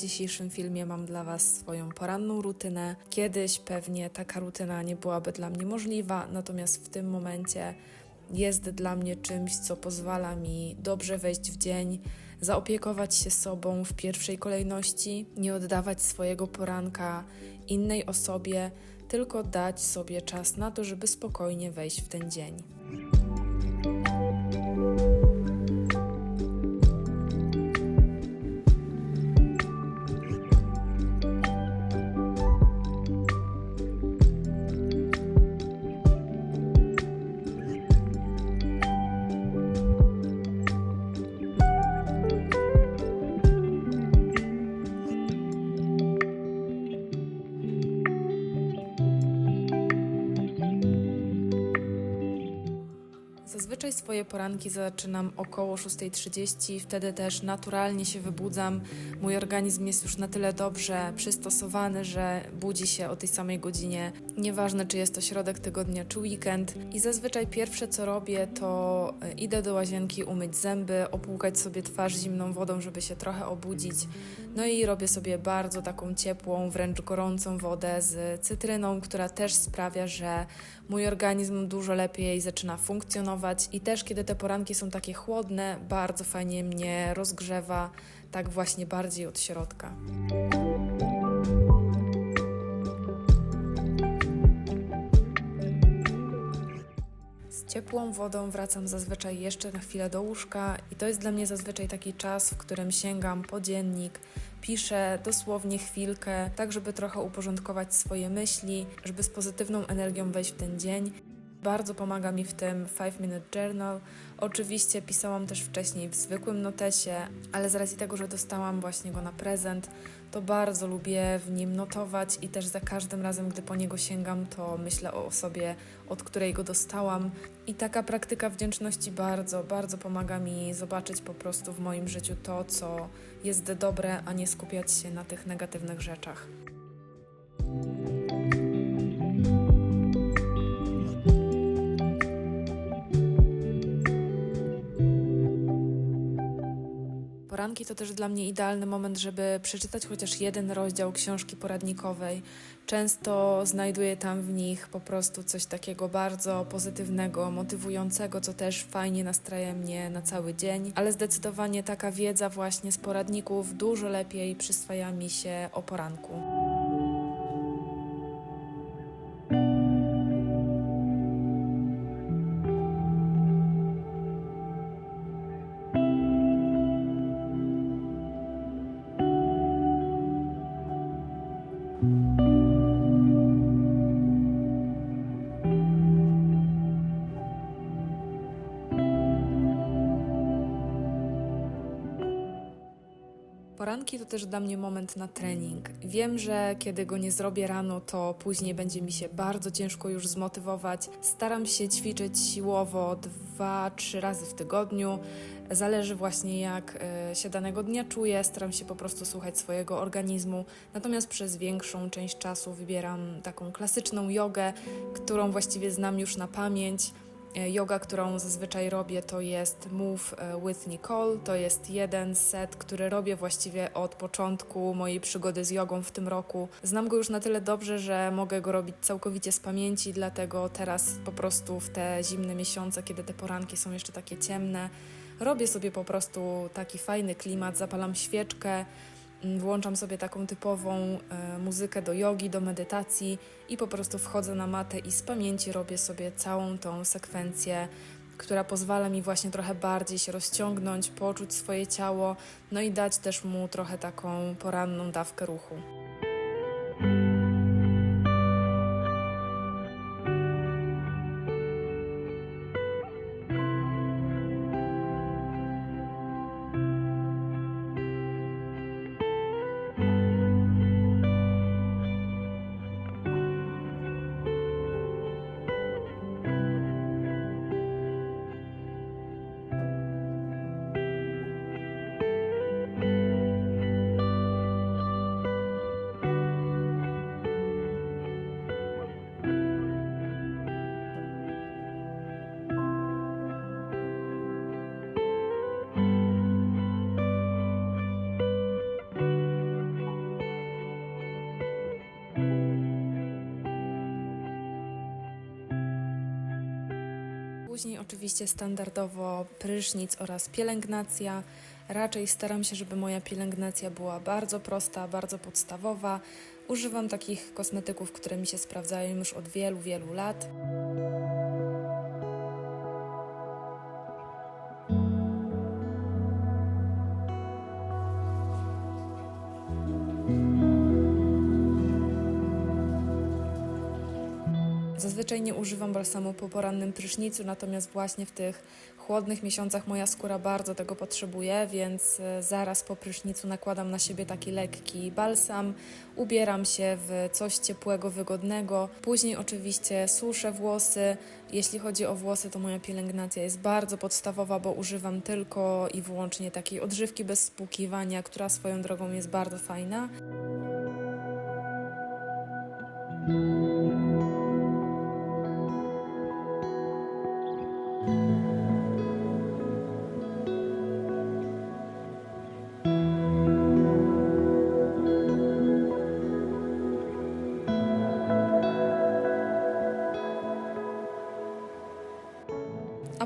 dzisiejszym filmie mam dla Was swoją poranną rutynę. Kiedyś pewnie taka rutyna nie byłaby dla mnie możliwa, natomiast w tym momencie jest dla mnie czymś, co pozwala mi dobrze wejść w dzień, zaopiekować się sobą w pierwszej kolejności, nie oddawać swojego poranka innej osobie, tylko dać sobie czas na to, żeby spokojnie wejść w ten dzień. Zazwyczaj swoje poranki zaczynam około 6.30, wtedy też naturalnie się wybudzam. Mój organizm jest już na tyle dobrze przystosowany, że budzi się o tej samej godzinie. Nieważne, czy jest to środek tygodnia, czy weekend. I zazwyczaj pierwsze, co robię, to e, idę do łazienki umyć zęby, opłukać sobie twarz zimną wodą, żeby się trochę obudzić. No i robię sobie bardzo taką ciepłą, wręcz gorącą wodę z cytryną, która też sprawia, że mój organizm dużo lepiej zaczyna funkcjonować i też kiedy te poranki są takie chłodne, bardzo fajnie mnie rozgrzewa, tak właśnie bardziej od środka. Ciepłą wodą wracam zazwyczaj jeszcze na chwilę do łóżka i to jest dla mnie zazwyczaj taki czas, w którym sięgam po dziennik, piszę dosłownie chwilkę, tak żeby trochę uporządkować swoje myśli, żeby z pozytywną energią wejść w ten dzień. Bardzo pomaga mi w tym 5 Minute Journal. Oczywiście pisałam też wcześniej w zwykłym notesie, ale z racji tego, że dostałam właśnie go na prezent, to bardzo lubię w nim notować i też za każdym razem, gdy po niego sięgam, to myślę o osobie, od której go dostałam. I taka praktyka wdzięczności bardzo, bardzo pomaga mi zobaczyć po prostu w moim życiu to, co jest dobre, a nie skupiać się na tych negatywnych rzeczach. Poranki to też dla mnie idealny moment, żeby przeczytać chociaż jeden rozdział książki poradnikowej. Często znajduję tam w nich po prostu coś takiego bardzo pozytywnego, motywującego, co też fajnie nastraja mnie na cały dzień, ale zdecydowanie taka wiedza właśnie z poradników dużo lepiej przyswaja mi się o poranku. Poranki to też dla mnie moment na trening. Wiem, że kiedy go nie zrobię rano, to później będzie mi się bardzo ciężko już zmotywować. Staram się ćwiczyć siłowo dwa, trzy razy w tygodniu. Zależy właśnie jak e, się danego dnia czuję, staram się po prostu słuchać swojego organizmu. Natomiast przez większą część czasu wybieram taką klasyczną jogę, którą właściwie znam już na pamięć. E, Yoga, którą zazwyczaj robię, to jest Move e, with Nicole. To jest jeden set, który robię właściwie od początku mojej przygody z jogą w tym roku. Znam go już na tyle dobrze, że mogę go robić całkowicie z pamięci, dlatego teraz po prostu w te zimne miesiące, kiedy te poranki są jeszcze takie ciemne, robię sobie po prostu taki fajny klimat, zapalam świeczkę. Mm, Włączam sobie taką typową e, muzykę do jogi, do medytacji i po prostu wchodzę na matę i z pamięci robię sobie całą tą sekwencję, która pozwala mi właśnie trochę bardziej się rozciągnąć, poczuć swoje ciało, no i dać też mu trochę taką poranną dawkę ruchu. Oczywiście standardowo prysznic oraz pielęgnacja. Raczej staram się, żeby moja pielęgnacja była bardzo prosta, bardzo podstawowa. Używam takich kosmetyków, które mi się sprawdzają już od wielu, wielu lat. Zazwyczaj nie używam balsamu po porannym prysznicu, natomiast właśnie w tych chłodnych miesiącach moja skóra bardzo tego potrzebuje, więc e, zaraz po prysznicu nakładam na siebie taki lekki balsam, ubieram się w coś ciepłego, wygodnego. Później oczywiście suszę włosy. Jeśli chodzi o włosy, to moja pielęgnacja jest bardzo podstawowa, bo używam tylko i wyłącznie takiej odżywki bez spłukiwania, która swoją drogą jest bardzo fajna.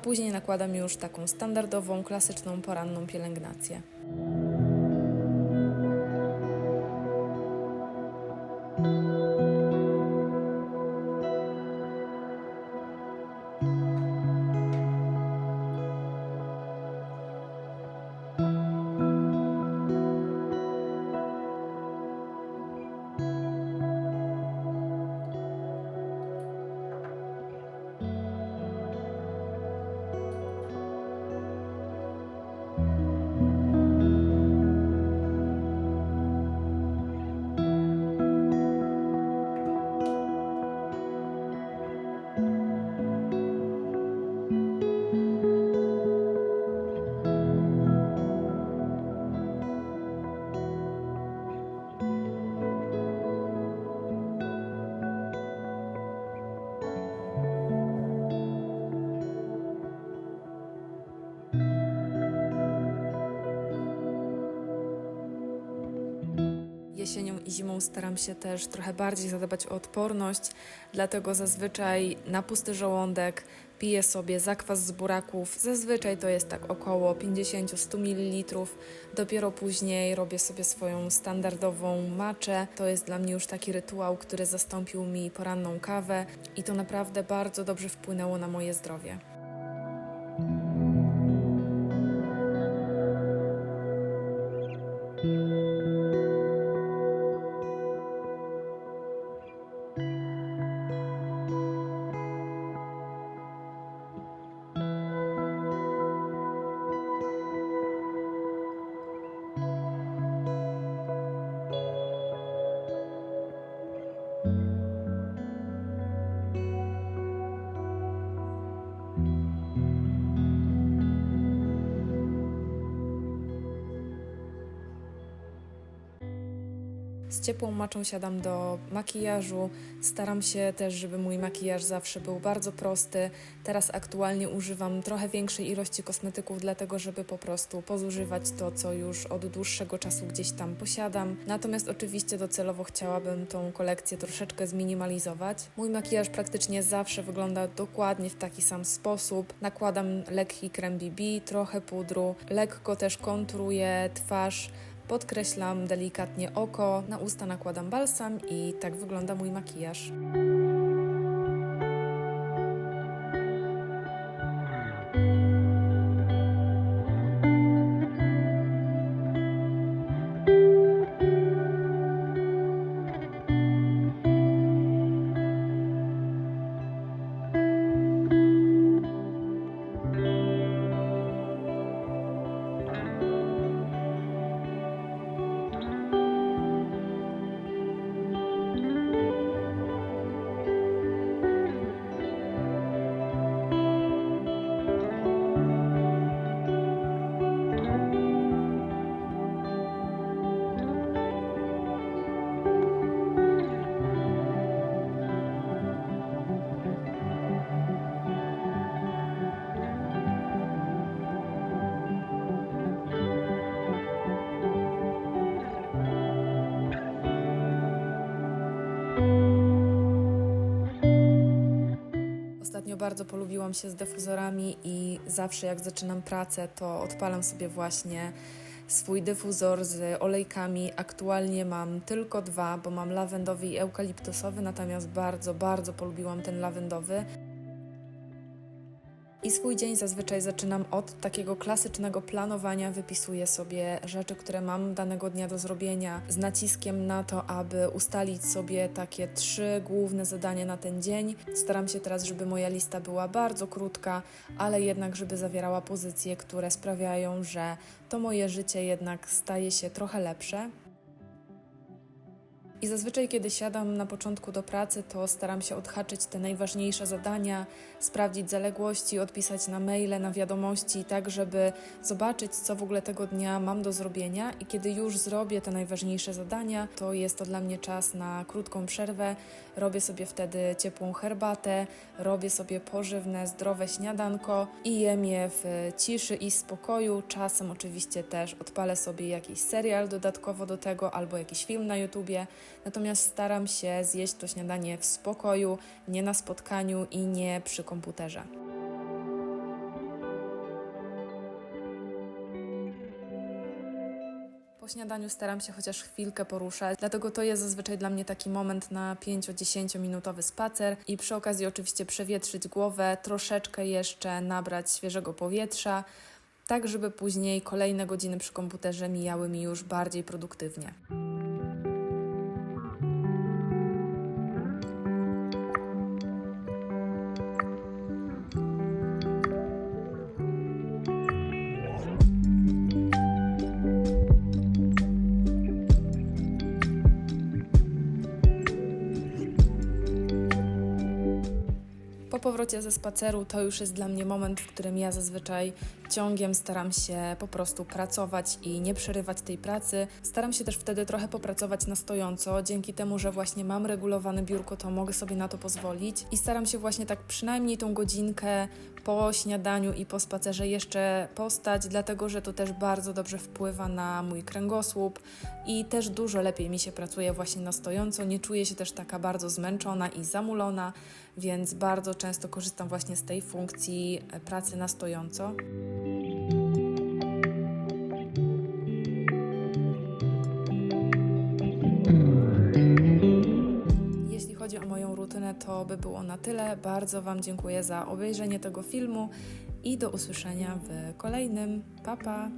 A później nakładam już taką standardową, klasyczną poranną pielęgnację. I zimą staram się też trochę bardziej zadbać o odporność, dlatego zazwyczaj na pusty żołądek piję sobie zakwas z buraków. Zazwyczaj to jest tak około 50-100 ml. Dopiero później robię sobie swoją standardową maczę. To jest dla mnie już taki rytuał, który zastąpił mi poranną kawę i to naprawdę bardzo dobrze wpłynęło na moje zdrowie. Z ciepłą maczą siadam do makijażu. Staram się też, żeby mój makijaż zawsze był bardzo prosty. Teraz aktualnie używam trochę większej ilości kosmetyków, dlatego żeby po prostu pozużywać to, co już od dłuższego czasu gdzieś tam posiadam. Natomiast oczywiście docelowo chciałabym tą kolekcję troszeczkę zminimalizować. Mój makijaż praktycznie zawsze wygląda dokładnie w taki sam sposób. Nakładam lekki krem BB, trochę pudru, lekko też konturuję twarz. Podkreślam delikatnie oko, na usta nakładam balsam i tak wygląda mój makijaż. Bardzo polubiłam się z dyfuzorami i zawsze jak zaczynam pracę, to odpalam sobie właśnie swój dyfuzor z olejkami. Aktualnie mam tylko dwa, bo mam lawendowy i eukaliptusowy, natomiast bardzo, bardzo polubiłam ten lawendowy. I swój dzień zazwyczaj zaczynam od takiego klasycznego planowania. Wypisuję sobie rzeczy, które mam danego dnia do zrobienia, z naciskiem na to, aby ustalić sobie takie trzy główne zadania na ten dzień. Staram się teraz, żeby moja lista była bardzo krótka, ale jednak, żeby zawierała pozycje, które sprawiają, że to moje życie jednak staje się trochę lepsze. I zazwyczaj, kiedy siadam na początku do pracy, to staram się odhaczyć te najważniejsze zadania, sprawdzić zaległości, odpisać na maile, na wiadomości, tak żeby zobaczyć, co w ogóle tego dnia mam do zrobienia. I kiedy już zrobię te najważniejsze zadania, to jest to dla mnie czas na krótką przerwę. Robię sobie wtedy ciepłą herbatę, robię sobie pożywne, zdrowe śniadanko i jem je w ciszy i spokoju. Czasem oczywiście też odpalę sobie jakiś serial dodatkowo do tego albo jakiś film na YouTubie. Natomiast staram się zjeść to śniadanie w spokoju, nie na spotkaniu i nie przy komputerze. Po śniadaniu staram się chociaż chwilkę poruszać, dlatego to jest zazwyczaj dla mnie taki moment na 5-10 minutowy spacer i przy okazji oczywiście przewietrzyć głowę, troszeczkę jeszcze nabrać świeżego powietrza, tak żeby później kolejne godziny przy komputerze mijały mi już bardziej produktywnie. Powrocie ze spaceru to już jest dla mnie moment, w którym ja zazwyczaj ciągiem staram się po prostu pracować i nie przerywać tej pracy. Staram się też wtedy trochę popracować na stojąco, dzięki temu, że właśnie mam regulowane biurko, to mogę sobie na to pozwolić i staram się właśnie tak przynajmniej tą godzinkę po śniadaniu i po spacerze jeszcze postać, dlatego że to też bardzo dobrze wpływa na mój kręgosłup i też dużo lepiej mi się pracuje właśnie na stojąco. Nie czuję się też taka bardzo zmęczona i zamulona, więc bardzo często korzystam właśnie z tej funkcji pracy na stojąco. Jeśli chodzi o moją rutynę, to by było na tyle. Bardzo Wam dziękuję za obejrzenie tego filmu i do usłyszenia w kolejnym. Pa pa!